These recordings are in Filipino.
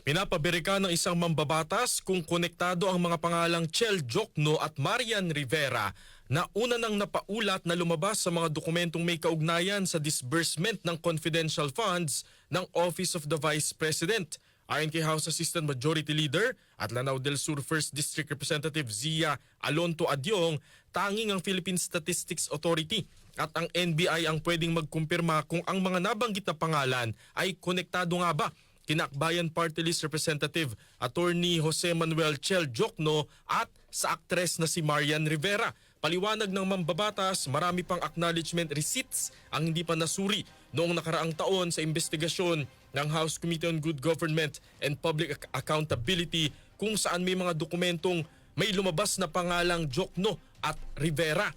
Pinapabirika ng isang mambabatas kung konektado ang mga pangalang Chel Jokno at Marian Rivera na una nang napaulat na lumabas sa mga dokumentong may kaugnayan sa disbursement ng confidential funds ng Office of the Vice President. Ayon kay House Assistant Majority Leader at Lanao del Sur 1st District Representative Zia Alonto Adyong, tanging ang Philippine Statistics Authority at ang NBI ang pwedeng magkumpirma kung ang mga nabanggit na pangalan ay konektado nga ba kinakbayan Party List Representative Attorney Jose Manuel Chel Jokno at sa aktres na si Marian Rivera. Paliwanag ng mambabatas, marami pang acknowledgement receipts ang hindi pa nasuri noong nakaraang taon sa investigasyon ng House Committee on Good Government and Public Ac- Accountability kung saan may mga dokumentong may lumabas na pangalang Jokno at Rivera.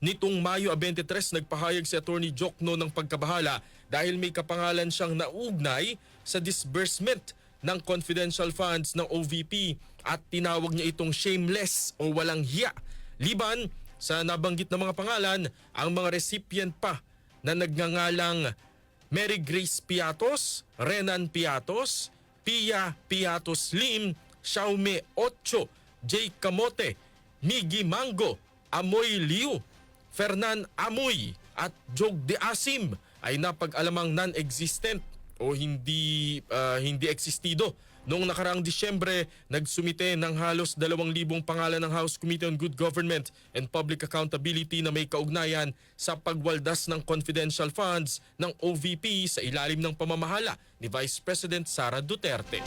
Nitong Mayo 23, nagpahayag si Attorney Jokno ng pagkabahala dahil may kapangalan siyang naugnay sa disbursement ng confidential funds ng OVP at tinawag niya itong shameless o walang hiya. Liban sa nabanggit na mga pangalan, ang mga recipient pa na nagngangalang Mary Grace Piatos, Renan Piatos, Pia Piatos Lim, Xiaomi Ocho, Jay Camote, Migi Mango, Amoy Liu, Fernan Amoy at Jog de Asim ay napag-alamang non-existent o hindi ah, hindi existido. Noong nakaraang Disyembre, nagsumite ng halos 2,000 pangalan ng House Committee on Good Government and Public Accountability na may kaugnayan sa pagwaldas ng confidential funds ng OVP sa ilalim ng pamamahala ni Vice President Sara Duterte.